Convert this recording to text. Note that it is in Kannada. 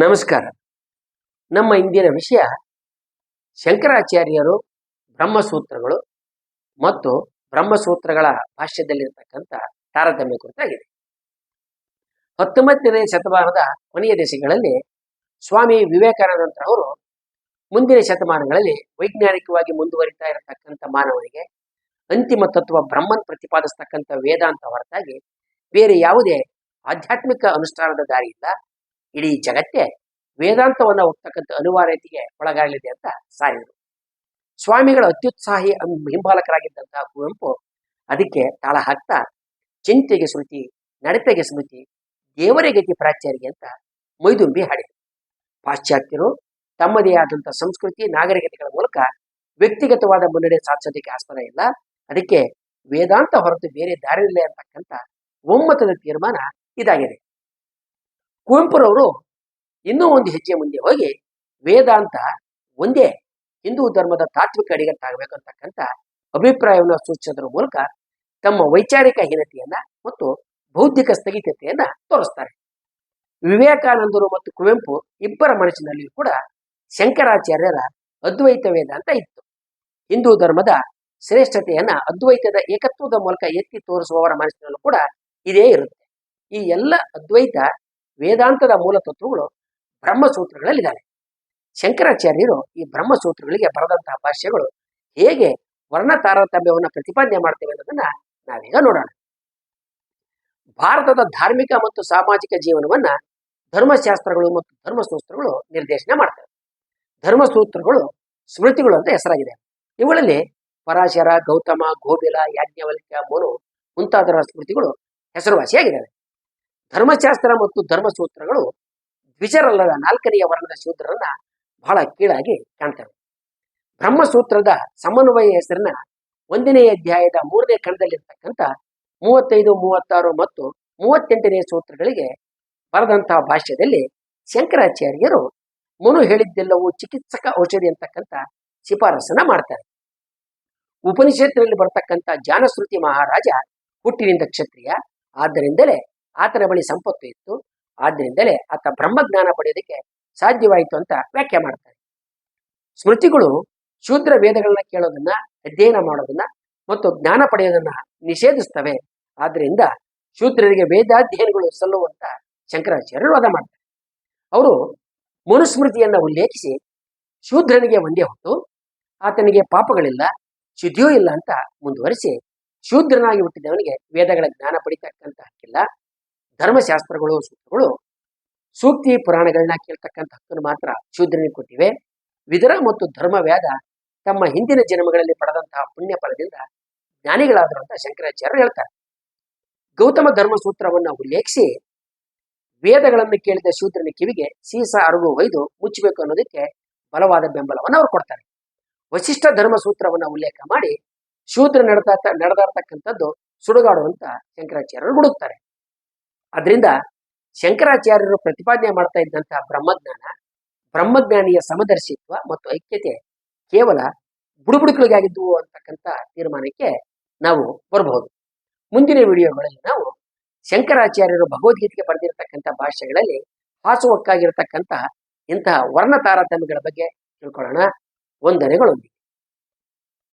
ನಮಸ್ಕಾರ. ನಮ್ಮ ಇಂದಿನ ವಿಷಯ ಶಂಕರಾಚಾರ್ಯರು ಬ್ರಹ್ಮಸೂತ್ರಗಳು ಮತ್ತು ಬ್ರಹ್ಮಸೂತ್ರಗಳ ಭಾಷ್ಯದಲ್ಲಿರತಕ್ಕಂಥ ತಾರತಮ್ಯ ಕುರಿತಾಗಿದೆ. ಹತ್ತೊಂಬತ್ತನೇ ಶತಮಾನದ ಕೊನೆಯ ದಿಸೆಗಳಲ್ಲಿ ಸ್ವಾಮಿ ವಿವೇಕಾನಂದರವರು ಮುಂದಿನ ಶತಮಾನಗಳಲ್ಲಿ ವೈಜ್ಞಾನಿಕವಾಗಿ ಮುಂದುವರಿತಾ ಇರತಕ್ಕಂಥ ಮಾನವನಿಗೆ ಅಂತಿಮ ತತ್ವ ಬ್ರಹ್ಮನ್ ಪ್ರತಿಪಾದಿಸ್ತಕ್ಕಂಥ ವೇದಾಂತ ಹೊರತಾಗಿ ಬೇರೆ ಯಾವುದೇ ಆಧ್ಯಾತ್ಮಿಕ ಅನುಷ್ಠಾನದ ದಾರಿ ಇಲ್ಲ. ಇಡೀ ಜಗತ್ತೇ ವೇದಾಂತವನ್ನು ಹೋಗ್ತಕ್ಕಂಥ ಅನಿವಾರ್ಯತೆಗೆ ಒಳಗಾಗಲಿದೆ ಅಂತ ಸಾರಿದರು. ಸ್ವಾಮಿಗಳ ಅತ್ಯುತ್ಸಾಹಿ ಹಿಂಬಾಲಕರಾಗಿದ್ದಂತಹ ಕುವೆಂಪು ಅದಕ್ಕೆ ತಾಳ ಹಾಕ್ತಾ, ಚಿಂತೆಗೆ ಸ್ಮೃತಿ, ನಡತೆಗೆ ಸ್ಮೃತಿ ದೇವರೇ ಗತಿ ಪ್ರಾಚಾರ್ಯ ಅಂತ ಮೈದುಂಬಿ ಹಾಡಿದರು. ಪಾಶ್ಚಾತ್ಯರು ತಮ್ಮದೇ ಆದಂಥ ಸಂಸ್ಕೃತಿ, ನಾಗರಿಕತೆಗಳ ಮೂಲಕ ವ್ಯಕ್ತಿಗತವಾದ ಮುನ್ನಡೆ ಸಾಧಿಸೋದಕ್ಕೆ ಆಸ್ಪದ ಇಲ್ಲ. ಅದಕ್ಕೆ ವೇದಾಂತ ಹೊರತು ಬೇರೆ ದಾರಿ ಇಲ್ಲ ಅಂತಕ್ಕಂಥ ಒಮ್ಮತದ ತೀರ್ಮಾನ ಇದಾಗಿದೆ. ಕುವೆಂಪುರವರು ಇನ್ನೂ ಒಂದು ಹೆಜ್ಜೆ ಮುಂದೆ ಹೋಗಿ ವೇದಾಂತ ಒಂದೇ ಹಿಂದೂ ಧರ್ಮದ ತಾತ್ವಿಕ ಅಡಿಗಂತಾಗಬೇಕಂತಕ್ಕಂಥ ಅಭಿಪ್ರಾಯವನ್ನು ಸೂಚಿಸೋದ್ರ ಮೂಲಕ ತಮ್ಮ ವೈಚಾರಿಕ ಹೀನತೆಯನ್ನ ಮತ್ತು ಬೌದ್ಧಿಕ ಸ್ಥಗಿತತೆಯನ್ನ ತೋರಿಸ್ತಾರೆ. ವಿವೇಕಾನಂದರು ಮತ್ತು ಕುವೆಂಪು ಇಬ್ಬರ ಮನಸ್ಸಿನಲ್ಲಿಯೂ ಕೂಡ ಶಂಕರಾಚಾರ್ಯರ ಅದ್ವೈತ ವೇದಾಂತ ಇತ್ತು. ಹಿಂದೂ ಧರ್ಮದ ಶ್ರೇಷ್ಠತೆಯನ್ನ ಅದ್ವೈತದ ಏಕತ್ವದ ಮೂಲಕ ಎತ್ತಿ ತೋರಿಸುವವರ ಮನಸ್ಸಿನಲ್ಲೂ ಕೂಡ ಇದೇ ಇರುತ್ತೆ. ಈ ಎಲ್ಲ ಅದ್ವೈತ ವೇದಾಂತದ ಮೂಲ ತತ್ವಗಳು ಬ್ರಹ್ಮಸೂತ್ರಗಳಲ್ಲಿದ್ದಾವೆ. ಶಂಕರಾಚಾರ್ಯರು ಈ ಬ್ರಹ್ಮಸೂತ್ರಗಳಿಗೆ ಬರೆದಂತಹ ಭಾಷ್ಯಗಳು ಹೇಗೆ ವರ್ಣ ತಾರತಮ್ಯವನ್ನು ಪ್ರತಿಪಾದನೆ ಮಾಡ್ತೇವೆ ಅನ್ನೋದನ್ನ ನಾವೀಗ ನೋಡೋಣ. ಭಾರತದ ಧಾರ್ಮಿಕ ಮತ್ತು ಸಾಮಾಜಿಕ ಜೀವನವನ್ನ ಧರ್ಮಶಾಸ್ತ್ರಗಳು ಮತ್ತು ಧರ್ಮಸೂತ್ರಗಳು ನಿರ್ದೇಶನ ಮಾಡ್ತವೆ. ಧರ್ಮಸೂತ್ರಗಳು ಸ್ಮೃತಿಗಳು ಅಂತ ಹೆಸರಾಗಿದೆ. ಇವುಗಳಲ್ಲಿ ಪರಾಶರ, ಗೌತಮ ಗೋಬಿಲ ಯಾಜ್ಞವಲ್ಕ್ಯ, ಮನು ಮುಂತಾದರ ಸ್ಮೃತಿಗಳು ಹೆಸರುವಾಸಿಯಾಗಿದ್ದಾವೆ. ಧರ್ಮಶಾಸ್ತ್ರ ಮತ್ತು ಧರ್ಮಸೂತ್ರಗಳು ದ್ವಿಜರಲ್ಲದ ನಾಲ್ಕನೆಯ ವರ್ಣದ ಶೂದ್ರರನ್ನ ಬಹಳ ಕೀಳಾಗಿ ಕಾಣ್ತವೆ. ಬ್ರಹ್ಮಸೂತ್ರದ ಸಮನ್ವಯ ಹೆಸರಿನ ಒಂದನೇ ಅಧ್ಯಾಯದ ಮೂರನೇ ಖಂಡದಲ್ಲಿರ್ತಕ್ಕಂಥ ಮೂವತ್ತೈದು, ಮೂವತ್ತಾರು ಮತ್ತು ಮೂವತ್ತೆಂಟನೇ ಸೂತ್ರಗಳಿಗೆ ಬರೆದಂತಹ ಭಾಷ್ಯದಲ್ಲಿ ಶಂಕರಾಚಾರ್ಯರು ಮುನು ಹೇಳಿದ್ದೆಲ್ಲವೂ ಚಿಕಿತ್ಸಕ ಔಷಧಿ ಅಂತಕ್ಕಂಥ ಶಿಫಾರಸನ್ನ ಮಾಡ್ತಾರೆ. ಉಪನಿಷತ್ತಿನಲ್ಲಿ ಬರತಕ್ಕಂಥ ಜಾನಶ್ರುತಿ ಮಹಾರಾಜ ಹುಟ್ಟಿನಿಂದ ಕ್ಷತ್ರಿಯ. ಆದ್ದರಿಂದಲೇ ಆತನ ಬಳಿ ಸಂಪತ್ತು ಇತ್ತು. ಆದ್ದರಿಂದಲೇ ಆತ ಬ್ರಹ್ಮಜ್ಞಾನ ಪಡೆಯೋದಕ್ಕೆ ಸಾಧ್ಯವಾಯಿತು ಅಂತ ವ್ಯಾಖ್ಯೆ ಮಾಡ್ತಾರೆ. ಸ್ಮೃತಿಗಳು ಶೂದ್ರ ವೇದಗಳನ್ನ ಕೇಳೋದನ್ನ, ಅಧ್ಯಯನ ಮಾಡೋದನ್ನ ಮತ್ತು ಜ್ಞಾನ ಪಡೆಯೋದನ್ನ ನಿಷೇಧಿಸ್ತವೆ. ಆದ್ರಿಂದ ಶೂದ್ರರಿಗೆ ವೇದಾಧ್ಯಯನಗಳು ಸಲ್ಲುವಂತ ಶಂಕರಾಚಾರ್ಯರು ವಾದ ಮಾಡ್ತಾರೆ. ಅವರು ಮನುಸ್ಮೃತಿಯನ್ನ ಉಲ್ಲೇಖಿಸಿ ಶೂದ್ರನಿಗೆ ಒಂದೇ ಹೊತ್ತು ಆತನಿಗೆ ಪಾಪಗಳಿಲ್ಲ ಶುದ್ಧಿಯೂ ಇಲ್ಲ ಅಂತ ಮುಂದುವರಿಸಿ ಶೂದ್ರನಾಗಿ ಹುಟ್ಟಿದವನಿಗೆ ವೇದಗಳ ಜ್ಞಾನ ಪಡಿತಕ್ಕಂತ ಹಕ್ಕಿಲ್ಲ ಧರ್ಮಶಾಸ್ತ್ರಗಳು, ಸೂತ್ರಗಳು, ಸೂಕ್ತಿ ಪುರಾಣಗಳನ್ನ ಕೇಳ್ತಕ್ಕಂಥ ಹಕ್ಕನ್ನು ಮಾತ್ರ ಶೂದ್ರನಿಗೆ ಕೊಟ್ಟಿವೆ. ವಿದುರ ಮತ್ತು ಧರ್ಮವ್ಯಾದ ತಮ್ಮ ಹಿಂದಿನ ಜನ್ಮಗಳಲ್ಲಿ ಪಡೆದಂತಹ ಪುಣ್ಯ ಫಲದಿಂದ ಜ್ಞಾನಿಗಳಾದರು ಅಂತ ಶಂಕರಾಚಾರ್ಯರು ಹೇಳ್ತಾರೆ. ಗೌತಮ ಧರ್ಮಸೂತ್ರವನ್ನ ಉಲ್ಲೇಖಿಸಿ ವೇದಗಳನ್ನು ಕೇಳಿದ ಶೂದ್ರನ ಕಿವಿಗೆ ಸೀಸ, ಅರಗು, ಒಯ್ದು ಮುಚ್ಚಬೇಕು ಅನ್ನೋದಕ್ಕೆ ಬಲವಾದ ಬೆಂಬಲವನ್ನು ಅವರು ಕೊಡ್ತಾರೆ. ವಶಿಷ್ಠ ಧರ್ಮಸೂತ್ರವನ್ನ ಉಲ್ಲೇಖ ಮಾಡಿ ಶೂದ್ರ ನಡೆದ ನಡೆದಾಡ್ತಕ್ಕಂಥದ್ದು ಸುಡುಗಾಡು ಅಂತ ಶಂಕರಾಚಾರ್ಯರು ಹುಡುಕ್ತಾರೆ. ಅದರಿಂದ ಶಂಕರಾಚಾರ್ಯರು ಪ್ರತಿಪಾದನೆ ಮಾಡ್ತಾ ಇದ್ದಂತಹ ಬ್ರಹ್ಮಜ್ಞಾನ, ಬ್ರಹ್ಮಜ್ಞಾನಿಯ ಸಮದರ್ಶಿತ್ವ ಮತ್ತು ಐಕ್ಯತೆ ಕೇವಲ ಬುಡುಬುಡುಕುಗಳಿಗಾಗಿದ್ವು ಅಂತಕ್ಕಂಥ ತೀರ್ಮಾನಕ್ಕೆ ನಾವು ಬರಬಹುದು. ಮುಂದಿನ ವಿಡಿಯೋಗಳಲ್ಲಿ ನಾವು ಶಂಕರಾಚಾರ್ಯರು ಭಗವದ್ಗೀತೆಗೆ ಬರೆದಿರತಕ್ಕಂಥ ಭಾಷೆಗಳಲ್ಲಿ ಹಾಸುವಕ್ಕಾಗಿರತಕ್ಕಂಥ ಇಂತಹ ವರ್ಣ ತಾರತಮ್ಯಗಳ ಬಗ್ಗೆ ತಿಳ್ಕೊಳ್ಳೋಣ. ವಂದನೆಗಳೊಂದಿಗೆ